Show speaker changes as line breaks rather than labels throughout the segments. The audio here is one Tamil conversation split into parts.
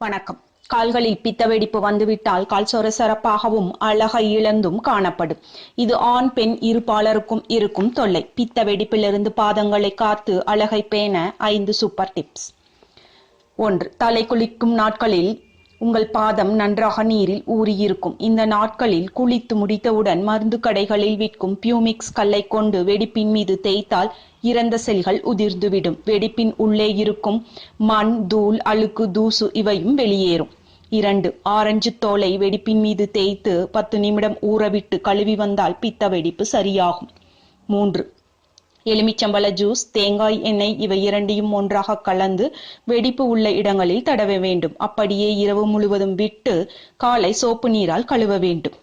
வணக்கம். கால்களில் பித்த வெடிப்பு வந்துவிட்டால் கால் சொரசொரப்பாகவும் அழகை இழந்தும் காணப்படும். இது ஆண் பெண் இருபாலருக்கும் இருக்கும் தொல்லை. பித்த வெடிப்பிலிருந்து பாதங்களை காத்து அழகை பேண ஐந்து சூப்பர் டிப்ஸ் ஒன்று தலை குளிக்கும் நாட்களில் உங்கள் பாதம் நன்றாக நீரில் ஊறியிருக்கும். இந்த நாட்களில் குளித்து முடித்தவுடன் மருந்து கடைகளில் விற்கும் பியூமிக்ஸ் கல்லை கொண்டு வெடிப்பின் மீது தேய்த்தால் இறந்த செல்கள் உதிர்ந்துவிடும். வெடிப்பின் உள்ளே இருக்கும் மண் தூள் அழுக்கு தூசு இவையும் வெளியேறும். இரண்டு ஆரஞ்சு தோலை வெடிப்பின் மீது தேய்த்து பத்து நிமிடம் ஊறவிட்டு கழுவி வந்தால் பித்த வெடிப்பு சரியாகும். மூன்று எலுமிச்சம்பழ ஜூஸ் தேங்காய் எண்ணெய் இவை இரண்டையும் ஒன்றாக கலந்து வெடிப்பு உள்ள இடங்களில் தடவ வேண்டும். அப்படியே இரவு முழுவதும் விட்டு காலை சோப்பு நீரால் கழுவ வேண்டும்.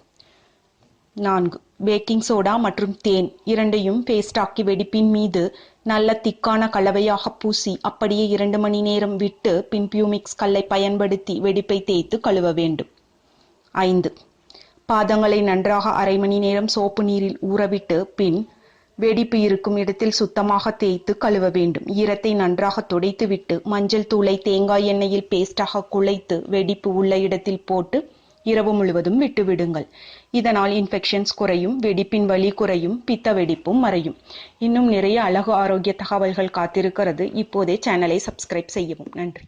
நான்கு. பேக்கிங் சோடா மற்றும் தேன் இரண்டையும் பேஸ்டாக்கி வெடிப்பின் மீது நல்ல திக்கான கலவையாக பூசி அப்படியே இரண்டு மணி நேரம் விட்டு பின் பியூமிக்ஸ் கல்லை பயன்படுத்தி வெடிப்பை தேய்த்து கழுவ வேண்டும். ஐந்து. பாதங்களை நன்றாக அரை மணி நேரம் சோப்பு நீரில் ஊறவிட்டு பின் வெடிப்பு இருக்கும் இடத்தில் சுத்தமாக தேய்த்து கழுவ வேண்டும். ஈரத்தை நன்றாக துடைத்துவிட்டு மஞ்சள் தூளை தேங்காய் எண்ணெயில் பேஸ்டாக குழைத்து வெடிப்பு உள்ள இடத்தில் போட்டு இரவு முழுவதும் விட்டுவிடுங்கள். இதனால் இன்ஃபெக்ஷன்ஸ் குறையும் வெடிப்பின் வலி குறையும் பித்த வெடிப்பும் மறையும். இன்னும் நிறைய அழகு ஆரோக்கிய தகவல்கள் காத்திருக்கிறது. இப்போதே சேனலை சப்ஸ்கிரைப் செய்யவும். நன்றி.